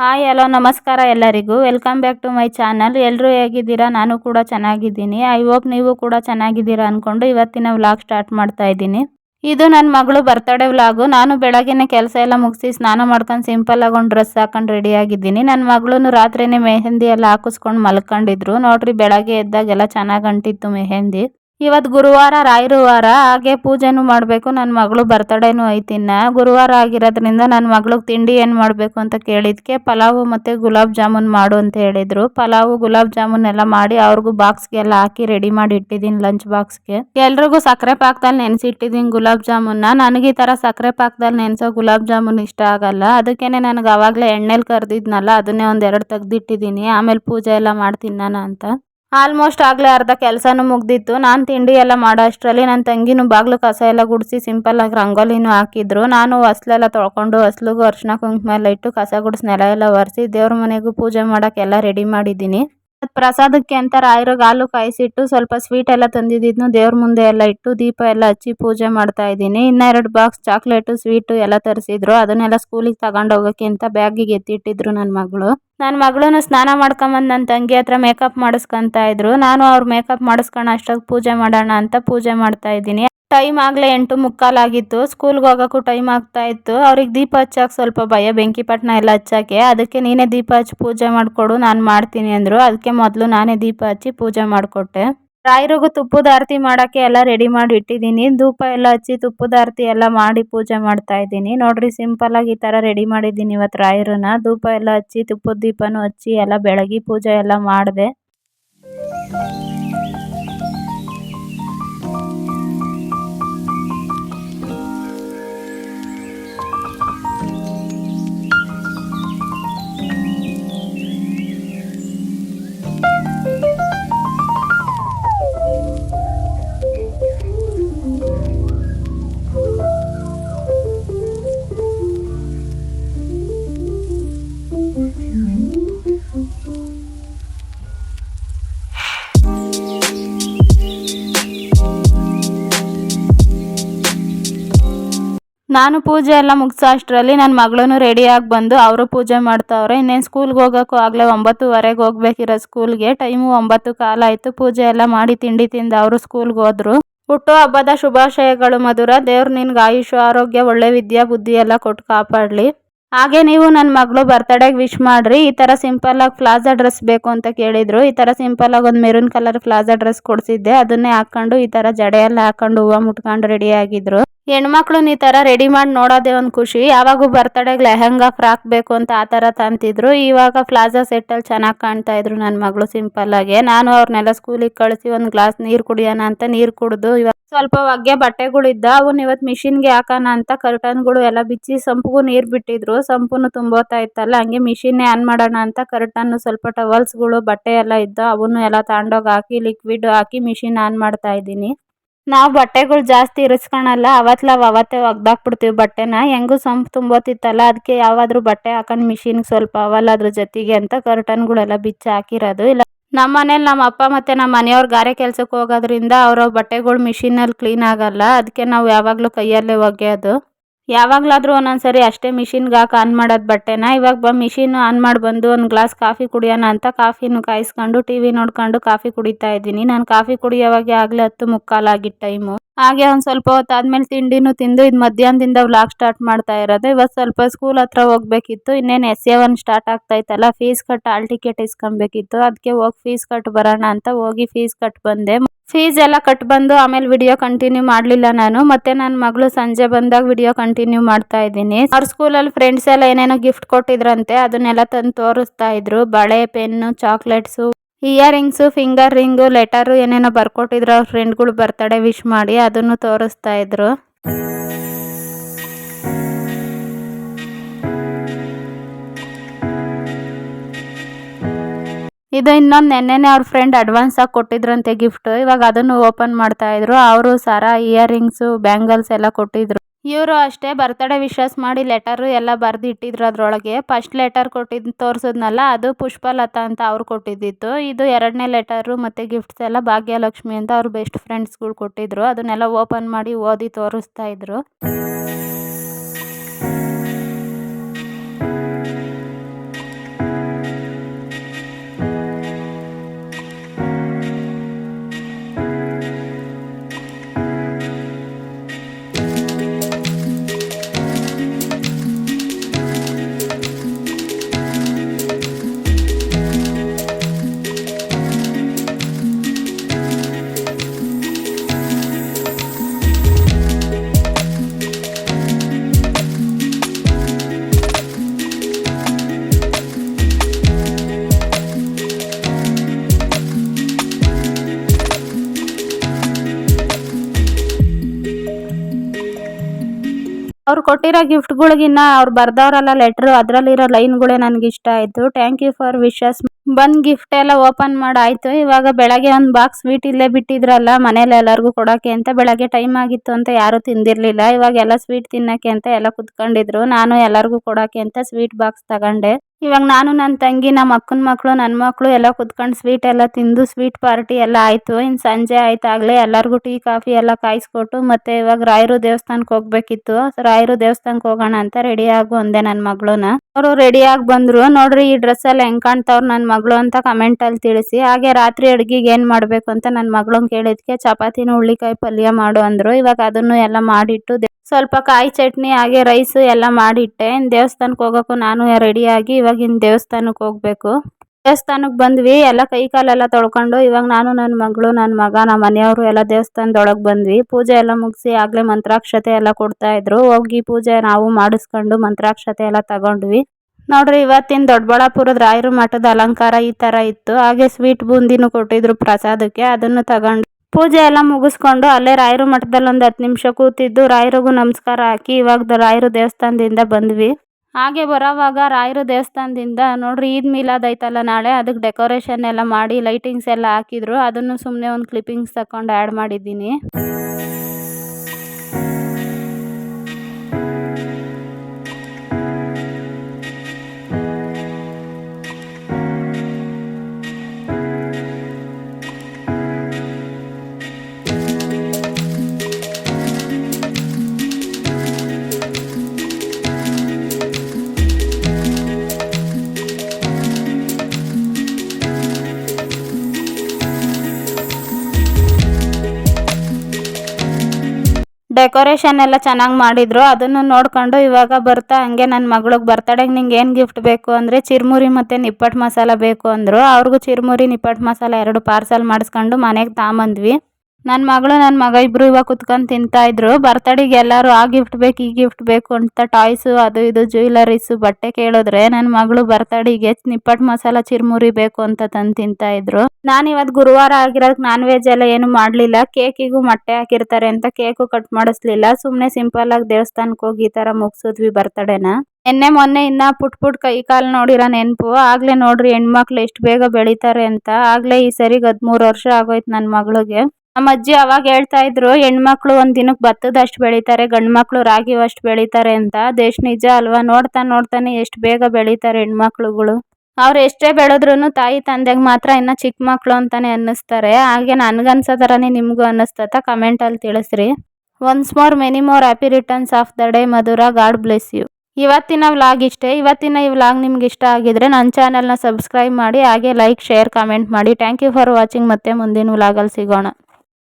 Hi, hello, ನಮಸ್ಕಾರ ಎಲ್ಲರಿಗೂ. Welcome back to my channel ಎಲ್ಲರೂ ಹೇಗಿದ್ದೀರಾ? ನಾನು ಕೂಡ ಚೆನ್ನಾಗಿದ್ದೀನಿ. ಐ ಹೋಪ್ ನೀವು ಕೂಡ ಚೆನ್ನಾಗಿದ್ದೀರಾ ಅಂದ್ಕೊಂಡು ಇವತ್ತಿನ ವ್ಲಾಗ್ ಸ್ಟಾರ್ಟ್ ಮಾಡ್ತಾ ಇದ್ದೀನಿ. ಇದು ನನ್ನ ಮಗಳು ಬರ್ತಡೇ ವ್ಲಾಗು ನಾನು ಬೆಳಗಿನ ಕೆಲಸ ಎಲ್ಲ ಮುಗಿಸಿ ಸ್ನಾನ ಮಾಡ್ಕೊಂಡು ಸಿಂಪಲ್ ಒಂದು ಡ್ರೆಸ್ ಹಾಕೊಂಡು ರೆಡಿ ಆಗಿದ್ದೀನಿ. ನನ್ನ ಮಗಳೂ ರಾತ್ರಿನೇ ಮೆಹಂದಿ ಎಲ್ಲ ಹಾಕಿಸ್ಕೊಂಡು ಮಲ್ಕೊಂಡಿದ್ರು. ನೋಡ್ರಿ, ಬೆಳಗ್ಗೆ ಎದ್ದಾಗೆಲ್ಲ ಚೆನ್ನಾಗಿ ಅಂಟಿತ್ತು ಮೆಹಂದಿ. ಇವತ್ತು ಗುರುವಾರ ರಾಯರು ವಾರ ಹಾಗೆ ಪೂಜೆನೂ ಮಾಡಬೇಕು. ನನ್ನ ಮಗಳು ಬರ್ತಡೇನೂ ಐತಿನ್ನ ಗುರುವಾರ ಆಗಿರೋದ್ರಿಂದ ನನ್ನ ಮಗಳಿಗೆ ತಿಂಡಿ ಏನು ಮಾಡಬೇಕು ಅಂತ ಕೇಳಿದ್ಕೆ ಪಲಾವು ಮತ್ತು ಗುಲಾಬ್ ಜಾಮೂನ್ ಮಾಡು ಅಂತ ಹೇಳಿದರು. ಪಲಾವು, ಗುಲಾಬ್ ಜಾಮೂನ್ ಎಲ್ಲ ಮಾಡಿ ಅವ್ರಿಗೂ ಬಾಕ್ಸ್ಗೆಲ್ಲ ಹಾಕಿ ರೆಡಿ ಮಾಡಿ ಇಟ್ಟಿದ್ದೀನಿ ಲಂಚ್ ಬಾಕ್ಸ್ಗೆ. ಎಲ್ರಿಗೂ ಸಕ್ಕರೆ ಪಾಕದಲ್ಲಿ ನೆನೆಸಿಟ್ಟಿದ್ದೀನಿ ಗುಲಾಬ್ ಜಾಮೂನ್ನ. ನನಗೆ ಈ ಥರ ಸಕ್ಕರೆ ಪಾಕದಲ್ಲಿ ನೆನೆಸೋ ಗುಲಾಬ್ ಜಾಮೂನ್ ಇಷ್ಟ ಆಗಲ್ಲ. ಅದಕ್ಕೇನೆ ನನಗೆ ಆವಾಗಲೇ ಎಣ್ಣೆಲಿ ಕರೆದಿದ್ನಲ್ಲ, ಅದನ್ನೇ ಒಂದೆರಡು ತೆಗ್ದಿಟ್ಟಿದ್ದೀನಿ ಆಮೇಲೆ ಪೂಜೆ ಎಲ್ಲ ಮಾಡ್ತೀನಿ ನಾನು ಅಂತ. ಆಲ್ಮೋಸ್ಟ್ ಆಗಲೇ ಅರ್ಧ ಕೆಲಸನೂ ಮುಗ್ದಿತ್ತು. ನಾನು ತಿಂಡಿ ಎಲ್ಲ ಮಾಡೋ ಅಷ್ಟರಲ್ಲಿ ನನ್ನ ತಂಗಿನೂ ಬಾಗಿಲು ಕಸ ಎಲ್ಲ ಗುಡಿಸಿ ಸಿಂಪಲ್ಲಾಗಿ ರಂಗೋಲಿನೂ ಹಾಕಿದ್ರು. ನಾನು ಹೊಸ್ಲೆಲ್ಲ ತೊಳ್ಕೊಂಡು ಹಸ್ಲಿಗೂ ಅರ್ಶಿನ ಕುಂಕುಮ ಎಲ್ಲ ಇಟ್ಟು ಕಸ ಗುಡಿಸಿ ನೆಲ ಎಲ್ಲ ಒರೆಸಿ ದೇವ್ರ ಮನೆಗೂ ಪೂಜೆ ಮಾಡೋಕ್ಕೆಲ್ಲ ರೆಡಿ ಮಾಡಿದ್ದೀನಿ. ಪ್ರಸಾದಕ್ಕೆ ಅಂತ ರಾಯರಿಗೆ ಹಾಲು ಕಾಯಿಸಿಟ್ಟು ಸ್ವಲ್ಪ ಸ್ವೀಟ್ ಎಲ್ಲ ತಂದಿದ್ದಿದ್ನು. ದೇವ್ರ ಮುಂದೆ ಎಲ್ಲ ಇಟ್ಟು ದೀಪ ಎಲ್ಲ ಹಚ್ಚಿ ಪೂಜೆ ಮಾಡ್ತಾ ಇದ್ದೀನಿ. ಇನ್ನೆರಡು ಬಾಕ್ಸ್ ಚಾಕ್ಲೇಟು ಸ್ವೀಟು ಎಲ್ಲ ತರಿಸಿದ್ರು. ಅದನ್ನೆಲ್ಲ ಸ್ಕೂಲಿಗೆ ತಗೊಂಡು ಹೋಗೋಕೆ ಅಂತ ಬ್ಯಾಗಿಗೆ ಎತ್ತಿಟ್ಟಿದ್ರು ನನ್ನ ಮಗಳು. ನನ್ನ ಮಗಳನ್ನ ಸ್ನಾನ ಮಾಡ್ಕೊಂಬಂದು ನನ್ನ ತಂಗಿ ಹತ್ರ ಮೇಕಪ್ ಮಾಡಿಸ್ಕೊಂತ ಇದ್ರು. ನಾನು ಅವ್ರು ಮೇಕಪ್ ಮಾಡಿಸ್ಕೊಂಡು ಅಷ್ಟೊತ್ತು ಪೂಜೆ ಮಾಡೋಣ ಅಂತ ಪೂಜೆ ಮಾಡ್ತಾ ಇದ್ದೀನಿ. ಟೈಮ್ ಆಗಲೇ ಎಂಟು ಮುಕ್ಕಾಲಾಗಿತ್ತು ಸ್ಕೂಲ್ಗೆ ಹೋಗೋಕ್ಕೂ ಟೈಮ್ ಆಗ್ತಾ ಇತ್ತು. ಅವ್ರಿಗೆ ದೀಪ ಹಚ್ಚಕ್ಕೆ ಸ್ವಲ್ಪ ಭಯ. ಬೆಂಕಿ ಪಟ್ಟಣ ಎಲ್ಲ ಹಚ್ಚಕ್ಕೆ ಅದಕ್ಕೆ ನೀನೇ ದೀಪ ಹಚ್ಚಿ ಪೂಜೆ ಮಾಡಿಕೊಡು, ನಾನು ಮಾಡ್ತೀನಿ ಅಂದರು. ಅದಕ್ಕೆ ಮೊದಲು ನಾನೇ ದೀಪ ಹಚ್ಚಿ ಪೂಜೆ ಮಾಡಿಕೊಟ್ಟೆ. ರಾಯರಿಗೂ ತುಪ್ಪದ ಆರತಿ ಮಾಡೋಕ್ಕೆ ಎಲ್ಲ ರೆಡಿ ಮಾಡಿ ಇಟ್ಟಿದ್ದೀನಿ. ಧೂಪ ಎಲ್ಲ ಹಚ್ಚಿ ತುಪ್ಪದ ಆರತಿ ಎಲ್ಲ ಮಾಡಿ ಪೂಜೆ ಮಾಡ್ತಾ ಇದ್ದೀನಿ. ನೋಡ್ರಿ ಸಿಂಪಲ್ಲಾಗಿ ಈ ಥರ ರೆಡಿ ಮಾಡಿದ್ದೀನಿ ಇವತ್ತು ರಾಯರನ್ನ. ಧೂಪ ಎಲ್ಲ ಹಚ್ಚಿ, ತುಪ್ಪದ ದೀಪನೂ ಹಚ್ಚಿ ಎಲ್ಲ ಬೆಳಗಿ ಪೂಜೆ ಎಲ್ಲ ಮಾಡಿದೆ. ನಾನು ಪೂಜೆ ಎಲ್ಲ ಮುಗಿಸೋ ಅಷ್ಟರಲ್ಲಿ ನನ್ನ ಮಗಳೂ ರೆಡಿಯಾಗಿ ಬಂದು ಅವರು ಪೂಜೆ ಮಾಡ್ತಾವ್ರೆ. ಇನ್ನೇನು ಸ್ಕೂಲ್ಗೆ ಹೋಗೋಕ್ಕೂ ಆಗಲೇ ಒಂಬತ್ತುವರೆಗೆ ಹೋಗ್ಬೇಕಿರೋ ಸ್ಕೂಲ್ಗೆ ಟೈಮು ಒಂಬತ್ತು ಕಾಲ ಆಯಿತು. ಪೂಜೆ ಎಲ್ಲ ಮಾಡಿ ತಿಂಡಿ ತಿಂದು ಅವರು ಸ್ಕೂಲ್ಗೆ ಹೋದ್ರು. ಹುಟ್ಟು ಹಬ್ಬದ ಶುಭಾಶಯಗಳು ಮಧುರ. ದೇವ್ರು ನಿನ್ಗೆ ಆಯುಷ್, ಆರೋಗ್ಯ, ಒಳ್ಳೆ ವಿದ್ಯಾ, ಬುದ್ಧಿ ಎಲ್ಲ ಕೊಟ್ಟು ಕಾಪಾಡಲಿ. ಹಾಗೆ ನೀವು ನನ್ನ ಮಗಳು ಬರ್ತಡೇಗೆ ವಿಶ್ ಮಾಡಿರಿ. ಈ ಥರ ಸಿಂಪಲ್ಲಾಗಿ ಪ್ಲಾಜಾ ಡ್ರೆಸ್ ಬೇಕು ಅಂತ ಕೇಳಿದರು. ಈ ಥರ ಸಿಂಪಲ್ಲಾಗಿ ಒಂದು ಮೆರೂನ್ ಕಲರ್ ಪ್ಲಾಜಾ ಡ್ರೆಸ್ ಕೊಡಿಸಿದ್ದೆ. ಅದನ್ನೇ ಹಾಕ್ಕೊಂಡು ಈ ಥರ ಜಡೆಯೆಲ್ಲ ಹಾಕೊಂಡು ಹೂವು ಮುಟ್ಕೊಂಡು ರೆಡಿ ಆಗಿದ್ರು. ಹೆಣ್ಮಕ್ಳನ್ನ ಈ ಥರ ರೆಡಿ ಮಾಡಿ ನೋಡೋದೇ ಒಂದು ಖುಷಿ. ಯಾವಾಗೂ ಬರ್ತಡೇಗೆ ಲೆಹಂಗಾ ಫ್ರಾಕ್ ಬೇಕು ಅಂತ ಆ ಥರ ತಂತಿದ್ರು. ಇವಾಗ ಪ್ಲಾಜಾ ಸೆಟ್ಟಲ್ಲಿ ಚೆನ್ನಾಗಿ ಕಾಣ್ತಾ ಇದ್ರು ನನ್ನ ಮಗಳು ಸಿಂಪಲ್ಲಾಗೆ ನಾನು ಅವ್ರನ್ನೆಲ್ಲ ಸ್ಕೂಲಿಗೆ ಕಳಿಸಿ ಒಂದು ಗ್ಲಾಸ್ ನೀರು ಕುಡಿಯೋಣ ಅಂತ ನೀರು ಕುಡಿದು ಇವಾಗ ಸ್ವಲ್ಪ ಒಗ್ಗೆ ಬಟ್ಟೆಗಳಿದ್ದ ಅವನ್ನ ಇವತ್ತು ಮಿಷಿನ್ಗೆ ಹಾಕೋಣ ಅಂತ ಕರ್ಟನ್ಗಳು ಎಲ್ಲ ಬಿಚ್ಚಿ ಸಂಪಿಗೂ ನೀರು ಬಿಟ್ಟಿದ್ರು. ಸಂಪೂನು ತುಂಬೋತಾ ಇತ್ತಲ್ಲ, ಹಂಗೆ ಮಿಷಿನ್ನೇ ಆನ್ ಮಾಡೋಣ ಅಂತ ಕರ್ಟನ್ನು ಸ್ವಲ್ಪ ಟವಲ್ಸ್ಗಳು ಬಟ್ಟೆ ಎಲ್ಲ ಇದ್ದ. ಅವನ್ನು ಎಲ್ಲ ತಗೊಂಡೋಗಿ ಹಾಕಿ ಲಿಕ್ವಿಡ್ ಹಾಕಿ ಮಿಷಿನ್ ಆನ್ ಮಾಡ್ತಾ ಇದ್ದೀನಿ. ನಾವು ಬಟ್ಟೆಗಳು ಜಾಸ್ತಿ ಇರಿಸ್ಕೊಳಲ್ಲ ಅವತ್ಲಾವ್ ಅವತ್ತೇ ಒಗ್ದಾಕ್ಬಿಡ್ತೀವಿ ಬಟ್ಟೆನ. ಹೆಂಗೂ ಸಂಪ್ ತುಂಬೋತಿತ್ತಲ್ಲ ಅದಕ್ಕೆ ಯಾವಾದರೂ ಬಟ್ಟೆ ಹಾಕೊಂಡು ಮಿಷಿನ್ಗೆ ಸ್ವಲ್ಪ ಅವಲ್ಲ ಅದ್ರ ಜೊತೆಗೆ ಅಂತ ಕರ್ಟನ್ಗಳೆಲ್ಲ ಬಿಚ್ಚಿ ಹಾಕಿರೋದು. ಇಲ್ಲ ನಮ್ಮ ಮನೇಲಿ ನಮ್ಮ ಅಪ್ಪ ಮತ್ತು ನಮ್ಮ ಮನೆಯವ್ರ ಗಾರೆ ಕೆಲ್ಸಕ್ಕೆ ಹೋಗೋದ್ರಿಂದ ಅವ್ರ ಬಟ್ಟೆಗಳು ಮಿಷಿನಲ್ಲಿ ಕ್ಲೀನ್ ಆಗಲ್ಲ ಅದಕ್ಕೆ ನಾವು ಯಾವಾಗಲೂ ಕೈಯಲ್ಲೇ ಒಗೆಯೋದು. ಯಾವಾಗಲಾದರೂ ಒಂದೊಂದು ಸರಿ ಅಷ್ಟೇ ಮಿಷಿನ್ಗೆ ಹಾಕಿ ಆನ್ ಮಾಡೋದು ಬಟ್ಟೆನ. ಇವಾಗ ಬ ಮಿಷಿನ್ ಆನ್ ಮಾಡಿ ಬಂದು ಒಂದು ಗ್ಲಾಸ್ ಕಾಫಿ ಕುಡಿಯೋಣ ಅಂತ ಕಾಫಿನೂ ಕಾಯಿಸ್ಕೊಂಡು ಟಿ ವಿ ನೋಡ್ಕೊಂಡು ಕಾಫಿ ಕುಡಿತಾ ಇದ್ದೀನಿ. ನಾನು ಕಾಫಿ ಕುಡಿಯೋವಾಗೆ ಆಗಲೇ ಹತ್ತು ಮುಕ್ಕಾಲಾಗಿತ್ತು ಟೈಮು ಹಾಗೆ ಒಂದು ಸ್ವಲ್ಪ ಹೊತ್ತಾದ್ಮೇಲೆ ತಿಂಡಿನೂ ತಿಂದು ಇದು ಮಧ್ಯಾಹ್ನದಿಂದ ವ್ಲಾಗ್ ಸ್ಟಾರ್ಟ್ ಮಾಡ್ತಾ ಇರೋದು. ಇವತ್ತು ಸ್ವಲ್ಪ ಸ್ಕೂಲ್ ಹತ್ರ ಹೋಗ್ಬೇಕಿತ್ತು. ಇನ್ನೇನು ಎಸ್ ಎ ಒನ್ ಸ್ಟಾರ್ಟ್ ಆಗ್ತಾಯಿತ್ತಲ್ಲ ಫೀಸ್ ಕಟ್ ಆಲ್ ಟಿಕೆಟ್ ಇಸ್ಕೊಬೇಕಿತ್ತು. ಅದಕ್ಕೆ ಹೋಗಿ ಫೀಸ್ ಕಟ್ ಬರೋಣ ಅಂತ ಹೋಗಿ ಫೀಸ್ ಕಟ್ ಬಂದೆ. ಫೀಸ್ ಎಲ್ಲ ಕಟ್ ಬಂದು ಆಮೇಲೆ ವಿಡಿಯೋ ಕಂಟಿನ್ಯೂ ಮಾಡಲಿಲ್ಲ ನಾನು. ಮತ್ತೆ ನನ್ನ ಮಗಳು ಸಂಜೆ ಬಂದಾಗ ವಿಡಿಯೋ ಕಂಟಿನ್ಯೂ ಮಾಡ್ತಾ ಇದ್ದೀನಿ. ಅವ್ರ ಸ್ಕೂಲಲ್ಲಿ ಫ್ರೆಂಡ್ಸ್ ಎಲ್ಲ ಏನೇನೋ ಗಿಫ್ಟ್ ಕೊಟ್ಟಿದ್ರಂತೆ, ಅದನ್ನೆಲ್ಲ ತಂದು ತೋರಿಸ್ತಾ ಇದ್ರು. ಬಳೆ, pen chocolates ear rings finger ring letter ಏನೇನೋ ಬರ್ಕೊಟ್ಟಿದ್ರು. ಅವ್ರ ಫ್ರೆಂಡ್ಗಳು ಬರ್ತಡೇ ವಿಶ್ ಮಾಡಿ ಅದನ್ನು ತೋರಿಸ್ತಾ ಇದ್ರು. ಇದು ಇನ್ನೊಂದು ನೆನ್ನೆನೆ ಅವ್ರ ಫ್ರೆಂಡ್ ಅಡ್ವಾನ್ಸ್ ಆಗಿ ಕೊಟ್ಟಿದ್ರಂತೆ ಗಿಫ್ಟ್ ಇವಾಗ ಅದನ್ನು ಓಪನ್ ಮಾಡ್ತಾ ಇದ್ರು. ಅವರು ಸರ ಇಯರ್ ರಿಂಗ್ಸು ಬ್ಯಾಂಗಲ್ಸ್ ಎಲ್ಲ ಕೊಟ್ಟಿದ್ರು. ಇವರು ಅಷ್ಟೇ ಬರ್ತಡೇ ವಿಶಸ್ ಮಾಡಿ ಲೆಟರು ಎಲ್ಲ ಬರೆದು ಇಟ್ಟಿದ್ರು ಅದರೊಳಗೆ. ಫಸ್ಟ್ ಲೆಟರ್ ಕೊಟ್ಟಿದ್ದು ತೋರಿಸಿದ್ನಲ್ಲ, ಅದು ಪುಷ್ಪಲತಾ ಅಂತ ಅವ್ರು ಕೊಟ್ಟಿದ್ದಿತ್ತು. ಇದು ಎರಡನೇ ಲೆಟರು ಮತ್ತು ಗಿಫ್ಟ್ಸ್ ಎಲ್ಲ ಭಾಗ್ಯಲಕ್ಷ್ಮಿ ಅಂತ ಅವ್ರ ಬೆಸ್ಟ್ ಫ್ರೆಂಡ್ಸ್ಗಳು ಕೊಟ್ಟಿದ್ರು. ಅದನ್ನೆಲ್ಲ ಓಪನ್ ಮಾಡಿ ಓದಿ ತೋರಿಸ್ತಾ ಇದ್ರು. ಕೊಟ್ಟಿರೋ ಗಿಫ್ಟ್ಗಳಿಗಿನ್ನ ಅವ್ರು ಬರ್ದವ್ರಲ್ಲ ಲೆಟ್ರು ಅದರಲ್ಲಿರೋ ಲೈನ್ಗಳೇ ನನಗೆ ಇಷ್ಟ ಆಯಿತು. ಥ್ಯಾಂಕ್ ಯು ಫಾರ್ ವಿಶಸ್ ಬಂದು ಗಿಫ್ಟ್ ಎಲ್ಲ ಓಪನ್ ಮಾಡಾಯಿತು ಇವಾಗ ಬೆಳಗ್ಗೆ ಒಂದು ಬಾಕ್ಸ್ ಸ್ವೀಟ್ ಇಲ್ಲೇ ಬಿಟ್ಟಿದ್ರಲ್ಲ, ಮನೇಲಿ ಎಲ್ಲರಿಗೂ ಕೊಡೋಕ್ಕೆ ಅಂತ ಬೆಳಗ್ಗೆ ಟೈಮ್ ಆಗಿತ್ತು ಅಂತ ಯಾರೂ ತಿಂದಿರಲಿಲ್ಲ. ಇವಾಗ ಎಲ್ಲ ಸ್ವೀಟ್ ತಿನ್ನೋಕ್ಕೆ ಅಂತ ಎಲ್ಲ ಕುತ್ಕೊಂಡಿದ್ರು. ನಾನು ಎಲ್ಲರಿಗೂ ಕೊಡೋಕ್ಕೆ ಅಂತ ಸ್ವೀಟ್ ಬಾಕ್ಸ್ ತಗೊಂಡೆ. ಇವಾಗ ನಾನು ನನ್ನ ತಂಗಿ, ನಮ್ಮ ಅಕ್ಕನ ಮಕ್ಕಳು ನನ್ನ ಮಕ್ಕಳು ಎಲ್ಲ ಕುತ್ಕೊಂಡು ಸ್ವೀಟ್ ಎಲ್ಲ ತಿಂದು ಸ್ವೀಟ್ ಪಾರ್ಟಿ ಎಲ್ಲ ಆಯಿತು. ಇನ್ನು ಸಂಜೆ ಆಯ್ತಾಗಲೇ ಎಲ್ಲರಿಗೂ ಟೀ ಕಾಫಿ ಎಲ್ಲ ಕಾಯಿಸ್ಕೊಟ್ಟು ಮತ್ತೆ ಇವಾಗ ರಾಯರು ದೇವಸ್ಥಾನಕ್ಕೆ ಹೋಗ್ಬೇಕಿತ್ತು. ರಾಯರು ದೇವಸ್ಥಾನಕ್ಕೆ ಹೋಗೋಣ ಅಂತ ರೆಡಿ ಆಗು ಅಂದೆ ನನ್ನ ಮಗಳನ್ನ. ಅವರು ರೆಡಿ ಆಗಿ ಬಂದ್ರು. ನೋಡ್ರಿ ಈ ಡ್ರೆಸ್ ಅಲ್ಲಿ ಹೆಂಗ್ ಕಾಣ್ತಾವ್ರು ನನ್ನ ಮಗಳು ಅಂತ ಕಮೆಂಟಲ್ಲಿ ತಿಳಿಸಿ. ಹಾಗೆ ರಾತ್ರಿ ಅಡುಗೆಗೆ ಏನು ಮಾಡಬೇಕು ಅಂತ ನನ್ನ ಮಗಳನ್ನ ಕೇಳಿದ್ಕೆ, ಚಪಾತಿನ, ಹುಳ್ಳಿಕಾಯಿ ಪಲ್ಯ ಮಾಡು ಅಂದ್ರು. ಇವಾಗ ಅದನ್ನು ಎಲ್ಲ ಮಾಡಿಟ್ಟು ಸ್ವಲ್ಪ ಕಾಯಿ ಚಟ್ನಿ, ಹಾಗೆ ರೈಸು ಎಲ್ಲ ಮಾಡಿಟ್ಟೆ. ದೇವಸ್ಥಾನಕ್ಕೆ ಹೋಗೋಕ್ಕೂ ನಾನು ರೆಡಿಯಾಗಿ ಇವಾಗ ಇನ್ ದೇವಸ್ಥಾನಕ್ಕೆ ಹೋಗಬೇಕು. ದೇವಸ್ಥಾನಕ್ಕೆ ಬಂದ್ವಿ, ಎಲ್ಲ ಕೈ ಕಾಲೆಲ್ಲ ತೊಳ್ಕೊಂಡು ಇವಾಗ ನಾನು, ನನ್ನ ಮಗಳು, ನನ್ನ ಮಗ, ನಮ್ಮ ಮನೆಯವರು ಎಲ್ಲ ದೇವಸ್ಥಾನದೊಳಗೆ ಬಂದ್ವಿ. ಪೂಜೆ ಎಲ್ಲ ಮುಗಿಸಿ ಆಗ್ಲೇ ಮಂತ್ರಾಕ್ಷತೆ ಎಲ್ಲ ಕೊಡ್ತಾ ಇದ್ರು. ಹೋಗಿ ಪೂಜೆ ನಾವು ಮಾಡಿಸ್ಕೊಂಡು ಮಂತ್ರಾಕ್ಷತೆ ಎಲ್ಲ ತಗೊಂಡ್ವಿ. ನೋಡ್ರಿ, ಇವತ್ತಿನ ದೊಡ್ಡಬಳ್ಳಾಪುರದ ರಾಯರು ಮಠದ ಅಲಂಕಾರ ಈ ತರ ಇತ್ತು. ಹಾಗೆ ಸ್ವೀಟ್ ಬೂಂದಿನೂ ಕೊಟ್ಟಿದ್ರು ಪ್ರಸಾದಕ್ಕೆ. ಅದನ್ನು ತಗೊಂಡು ಪೂಜೆ ಎಲ್ಲ ಮುಗಿಸ್ಕೊಂಡು ಅಲ್ಲೇ ರಾಯರು ಮಠದಲ್ಲಿ ಒಂದು ಹತ್ತು ನಿಮಿಷ ಕೂತಿದ್ದು ರಾಯರಿಗೂ ನಮಸ್ಕಾರ ಹಾಕಿ ಇವಾಗ ರಾಯರು ದೇವಸ್ಥಾನದಿಂದ ಬಂದ್ವಿ. ಹಾಗೆ ಬರೋವಾಗ ರಾಯರು ದೇವಸ್ಥಾನದಿಂದ ನೋಡ್ರಿ ಈದ್ ಮಿಲಾದ್ ಐತಲ್ಲ ನಾಳೆ ಅದಕ್ಕೆ ಡೆಕೋರೇಷನ್ ಎಲ್ಲ ಮಾಡಿ ಲೈಟಿಂಗ್ಸ್ ಎಲ್ಲ ಹಾಕಿದ್ರು ಅದನ್ನು ಸುಮ್ಮನೆ ಒಂದು ಕ್ಲಿಪ್ಪಿಂಗ್ಸ್ ತಕೊಂಡು ಆ್ಯಡ್ ಮಾಡಿದ್ದೀನಿ. ಡೆಕೋರೇಷನ್ ಎಲ್ಲ ಚೆನ್ನಾಗಿ ಮಾಡಿದ್ರು. ಅದನ್ನು ನೋಡ್ಕೊಂಡು ಇವಾಗ ಬರ್ತಾ ಹಂಗೆ ನನ್ನ ಮಗಳಿಗೆ ಬರ್ತಡೆಗೆ ನಿಂಗೆ ಏನು ಗಿಫ್ಟ್ ಬೇಕು ಅಂದರೆ ಚಿರುಮುರಿ ಮತ್ತು ನಿಪ್ಪಟ್ಟು ಮಸಾಲ ಬೇಕು ಅಂದರು. ಅವ್ರಿಗೂ ಚಿರುಮುರಿ ನಿಪ್ಪಟ್ಟು ಮಸಾಲ ಎರಡು ಪಾರ್ಸಲ್ ಮಾಡಿಸ್ಕೊಂಡು ಮನೆಗೆ ತಾಂಬಂದ್ವಿ. ನನ್ನ ಮಗಳು ನನ್ನ ಮಗ ಇಬ್ಬರು ಇವಾಗ ಕುತ್ಕೊಂಡು ತಿಂತಾ ಇದ್ರು. ಬರ್ತಡೆಗೆ ಎಲ್ಲರೂ, ಆ ಗಿಫ್ಟ್ ಬೇಕು, ಈ ಗಿಫ್ಟ್ ಬೇಕು ಅಂತ ಟಾಯ್ಸು ಅದು ಇದು ಜ್ಯುವೆಲರೀಸು ಬಟ್ಟೆ ಕೇಳಿದ್ರೆ ನನ್ನ ಮಗಳು ಬರ್ತಡೆಗೆ ನಿಪ್ಪಟ್ಟು ಮಸಾಲ ಚಿರ್ಮುರಿ ಬೇಕು ಅಂತ ತಂದು ತಿಂತಾ ಇದ್ರು. ನಾನು ಇವತ್ತು ಗುರುವಾರ ಆಗಿರೋದಕ್ಕೆ ನಾನ್ ವೆಜ್ ಎಲ್ಲ ಏನು ಮಾಡಲಿಲ್ಲ. ಕೇಕಿಗೂ ಮೊಟ್ಟೆ ಹಾಕಿರ್ತಾರೆ ಅಂತ ಕೇಕು ಕಟ್ ಮಾಡಿಸ್ಲಿಲ್ಲ. ಸುಮ್ಮನೆ ಸಿಂಪಲ್ ಆಗಿ ದೇವಸ್ಥಾನಕ್ಕೆ ಹೋಗಿ ಈ ಥರ ಮುಗಿಸಿದ್ವಿ ಬರ್ತಡೇನ. ನಿನ್ನೆ ಮೊನ್ನೆ ಇನ್ನ ಪುಟ್ ಪುಟ್ ಕೈ ಕಾಲು ನೋಡಿರೋ ನೆನಪು. ಆಗ್ಲೇ ನೋಡ್ರಿ ಹೆಣ್ಮಕ್ಳು ಎಷ್ಟು ಬೇಗ ಬೆಳಿತಾರೆ ಅಂತ. ಆಗ್ಲೇ ಈ ಸರಿ ಹದಿಮೂರು ವರ್ಷ ಆಗೋಯ್ತು ನನ್ನ ಮಗಳಿಗೆ. ನಮ್ಮ ಅಜ್ಜಿ ಅವಾಗ ಹೇಳ್ತಾ ಇದ್ರು, ಹೆಣ್ಮಕ್ಳು ಒಂದ್ ದಿನಕ್ಕೆ ಭತ್ತದಷ್ಟು ಬೆಳಿತಾರೆ, ಗಂಡು ಮಕ್ಳು ರಾಗಿ ಅಷ್ಟು ಬೆಳಿತಾರೆ ಅಂತ. ದೇಶ ನಿಜ ಅಲ್ವಾ? ನೋಡ್ತಾ ನೋಡ್ತಾನೆ ಎಷ್ಟು ಬೇಗ ಬೆಳೀತಾರೆ ಹೆಣ್ಮಕ್ಳುಗಳು. ಅವ್ರು ಎಷ್ಟೇ ಬೆಳೆದ್ರೂ ತಾಯಿ ತಂದೆಗೆ ಮಾತ್ರ ಇನ್ನ ಚಿಕ್ಕ ಮಕ್ಕಳು ಅಂತಾನೆ ಅನ್ನಿಸ್ತಾರೆ. ಹಾಗೆ ನನ್ಗನ್ಸೋ ಥರನೇ ನಿಮಗೂ ಅನ್ನಿಸ್ತತ ಕಮೆಂಟಲ್ಲಿ ತಿಳಿಸ್ರಿ. Once more many more happy returns of the day Madhura God bless you ಇವತ್ತಿನ ವ್ಲಾಗ್ ಇಷ್ಟೇ. ಇವತ್ತಿನ ಈ ವ್ಲಾಗ್ ನಿಮ್ಗೆ ಇಷ್ಟ ಆಗಿದ್ರೆ ನನ್ನ ಚಾನೆಲ್ನ ಸಬ್ಸ್ಕ್ರೈಬ್ ಮಾಡಿ, ಹಾಗೆ ಲೈಕ್ ಶೇರ್ ಕಮೆಂಟ್ ಮಾಡಿ. ಥ್ಯಾಂಕ್ ಯು ಫಾರ್ ವಾಚಿಂಗ್ ಮತ್ತೆ ಮುಂದಿನ ವ್ಲಾಗಲ್ಲಿ ಸಿಗೋಣ.